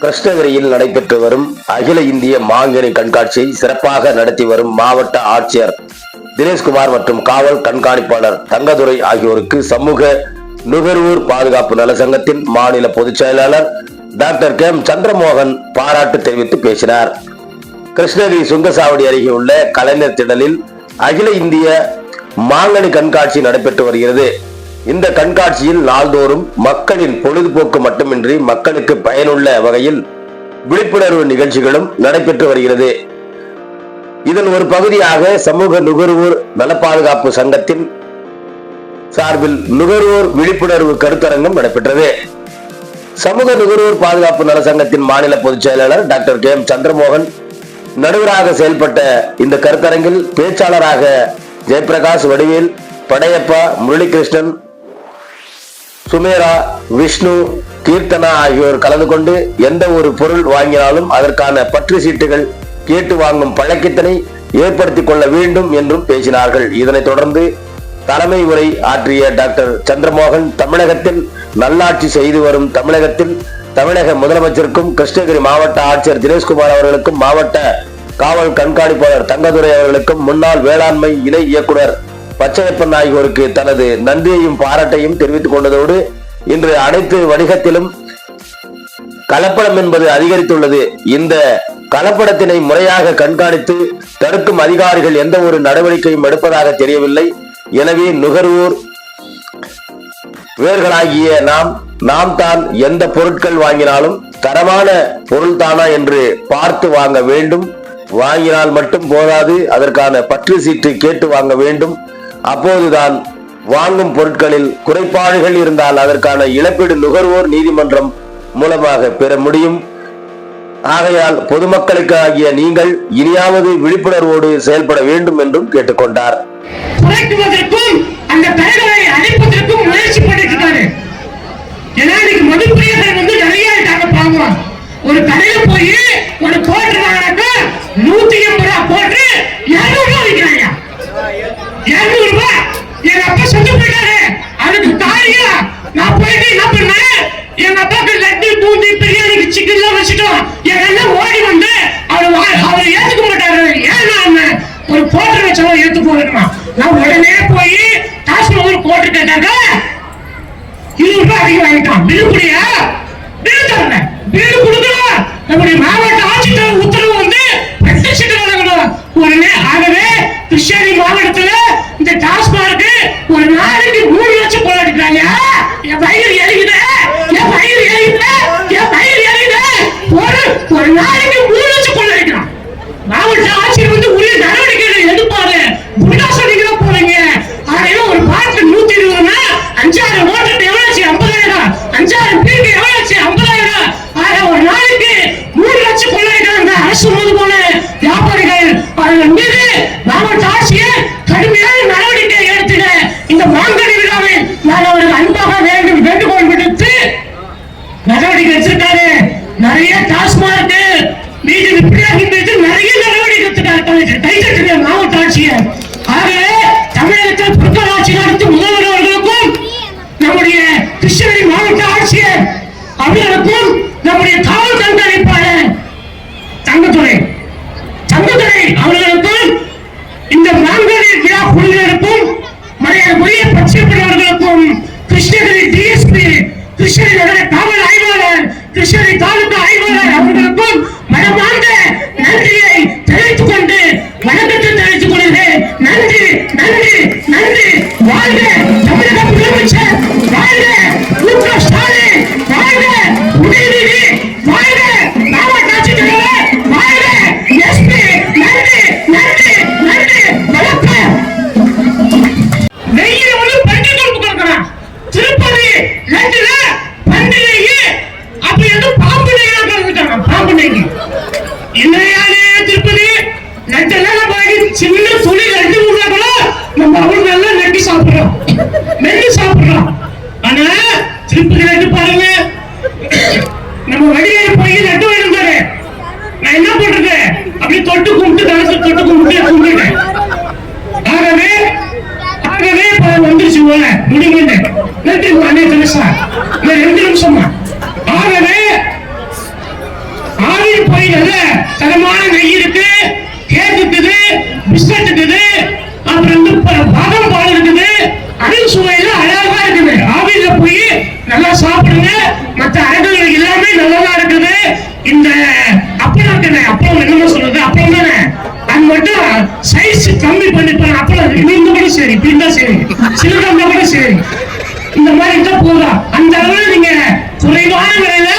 கிருஷ்ணகிரியில் நடைபெற்று வரும் அகில இந்திய மாங்கனி கண்காட்சியை சிறப்பாக நடத்தி வரும் மாவட்ட ஆட்சியர் தினேஷ்குமார் மற்றும் காவல் கண்காணிப்பாளர் தங்கதுரை ஆகியோருக்கு சமூக நுகர்வோர் பாதுகாப்பு நல சங்கத்தின் மாநில பொதுச் செயலாளர் டாக்டர் கே எம் சந்திரமோகன் பாராட்டு தெரிவித்து பேசினார். கிருஷ்ணகிரி சுங்கசாவடி அருகே உள்ள கலைஞர் திடலில் அகில இந்திய மாங்கனி கண்காட்சி நடைபெற்று வருகிறது. இந்த கண்காட்சியில் நாள்தோறும் மக்களின் பொழுதுபோக்கு மட்டுமின்றி மக்களுக்கு பயனுள்ள வகையில் விழிப்புணர்வு நிகழ்ச்சிகளும் நடைபெற்று வருகிறது. இதன் ஒரு பகுதியாக சமூக நுகர்வோர் நல பாதுகாப்பு சங்கத்தின் சார்பில் நுகர்வோர் விழிப்புணர்வு கருத்தரங்கம் நடைபெற்றது. சமூக நுகர்வோர் பாதுகாப்பு நல சங்கத்தின் மாநில பொதுச் செயலாளர் டாக்டர் கே எம் சந்திரமோகன் நடுவராக செயல்பட்ட இந்த கருத்தரங்கில் பேச்சாளராக ஜெயபிரகாஷ் வடிவேல் படையப்பா முரளிகிருஷ்ணன் சுமேரா விஷ்ணு கீர்த்தனா ஆகியோர் கலந்து கொண்டு எந்த ஒரு பொருள் வாங்கினாலும் அதற்கான பற்று சீட்டுகள் கேட்டு வாங்கும் பழக்கத்தினை ஏற்படுத்திக் கொள்ள வேண்டும் என்றும் பேசினார்கள். இதனைத் தொடர்ந்து தலைமை உரை ஆற்றிய டாக்டர் சந்திரமோகன் தமிழகத்தில் நல்லாட்சி செய்து வரும் தமிழகத்தில் தமிழக முதலமைச்சருக்கும் கிருஷ்ணகிரி மாவட்ட ஆட்சியர் தினேஷ்குமார் அவர்களுக்கும் மாவட்ட காவல் கண்காணிப்பாளர் தங்கதுரை அவர்களுக்கும் முன்னாள் வேளாண்மை இணை இயக்குனர் பச்சையப்பன் ஆகியோருக்கு தனது நன்றியையும் பாராட்டையும் தெரிவித்துக் கொண்டதோடு இன்று அனைத்து வணிகத்திலும் கலப்படம் என்பது அதிகரித்துள்ளது. இந்த கலப்படத்தினை முறையாக கண்காணித்து தடுக்கும் அதிகாரிகள் எந்த ஒரு நடவடிக்கையும் எடுப்பதாக தெரியவில்லை. எனவே நுகர்வோர் வேர்களாகிய நாம் நாம் தான் எந்த பொருட்கள் வாங்கினாலும் தரமான பொருள் தானா என்று பார்த்து வாங்க வேண்டும். வாங்கினால் மட்டும் போதாது அதற்கான பற்று சீட்டு கேட்டு வாங்க வேண்டும். அப்போதுதான் வாங்கும் பொருட்களில் குறைபாடுகள் இருந்தால் அதற்கான இழப்பீடு நுகர்வோர் நீதிமன்றம் மூலமாக பெற முடியும். ஆகையால் பொதுமக்களுக்கு ஆகிய நீங்கள் இனியாவது விழிப்புணர்வோடு செயல்பட வேண்டும் என்றும் கேட்டுக்கொண்டார். அந்த அழிப்பதற்கும் முயற்சி பண்ணிட்டு இருக்காரு ஏன்னா இன்னைக்கு மதுப்பிரியர்கள் வந்து நிறைய பாவம் ஒரு கடையில போய் ஒரு கோட்டு நூத்தி எண்பது ரூபா போட்டு இருநூறு ரூபாய் விற்கிறாங்க இருநூறு ரூபா எங்க அப்பா செத்து போயிட்டாரு அதுக்கு தாரியா நான் போயிட்டு என்ன பண்ணேன்? எங்க அப்பாக்கு லட்டு பூந்தி பிரியாணிக்கு சிக்கன் எல்லாம் வச்சுட்டோம். என் அண்ணன் ஓடி வந்து அவர் வா- அவர் ஏத்துக்க மாட்டாரு. ஏன்னா அவன் ஒரு போட்டு வச்சவன் ஏத்து போடுமா நான் உடனே போய் டாஸ்மாக் போட்டு கேட்டாங்க இருநூறு ரூபாய் அதிகம் வாங்கிட்டான். பில் குடியா பில் தரல நம்முடைய மாவட்ட Yang. மாங்கனி மலைய குழுவினருக்கும் மரியாதைக்குரிய பச்சைப்படவர்களுக்கும் கிருஷ்ணகிரி டிஎஸ்பி கிருஷ்ணகிரி பாருங்க. நம்ம வடிவேல் போய் நட்டு இருந்தாரு நான் என்ன பண்றேன் அப்படி தொட்டு கும்பிட்டு கலசு தொட்டு கும்பிட்டு கும்பிட்டேன் ஆகவே ஆகவே வந்துருச்சு முடிங்கன்னு நன்றி அண்ணே கணேசா நான் ரெண்டு நிமிஷமா ஆகவே ஆவின் போயிடல தரமான நெய் இருக்கு கேட்டுக்குது பிஸ்கட் இருக்குது அப்புறம் வந்து பாதம் பால் இருக்குது அருள் சுவையில நல்லா சாப்பிடுங்க. மத்த அழகுகள் எல்லாமே நல்லதா இருக்குது. இந்த அப்பளம் இருக்குண்ணே அப்பளம் என்னமோ சொல்றது? அப்பளம் தானே? அது மட்டும் சைஸ் கம்மி பண்ணிப்பாங்க அப்பளம் இது இந்த கூட சரி இப்படி இருந்தா சரி. சிலர் இருந்தா கூட சரி. இந்த மாதிரி இருந்தா போதும். அந்த அளவுல நீங்க குறைவான விலையில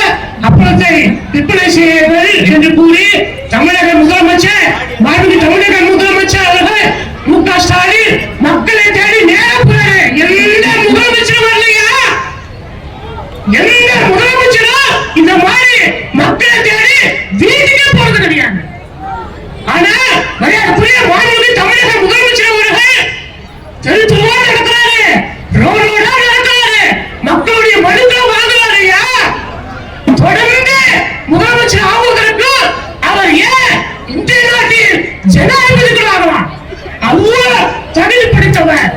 அப்பளத்தை விற்பனை செய்வது என்று கூறி மரியாதைக்குரிய வானொலி தமிழக முதலமைச்சர் அவர்கள் செழிப்புமா நடத்துறாரு. ரோடு ரோடா மக்களுடைய மனுக்களை வாங்குறாரு ஐயா. தொடர்ந்து முதலமைச்சர் ஆவதற்கு அவர் ஏன் இந்திய நாட்டில் ஜனாதிபதிகளாகலாம்? அவ்வளவு தகுதி படித்தவர்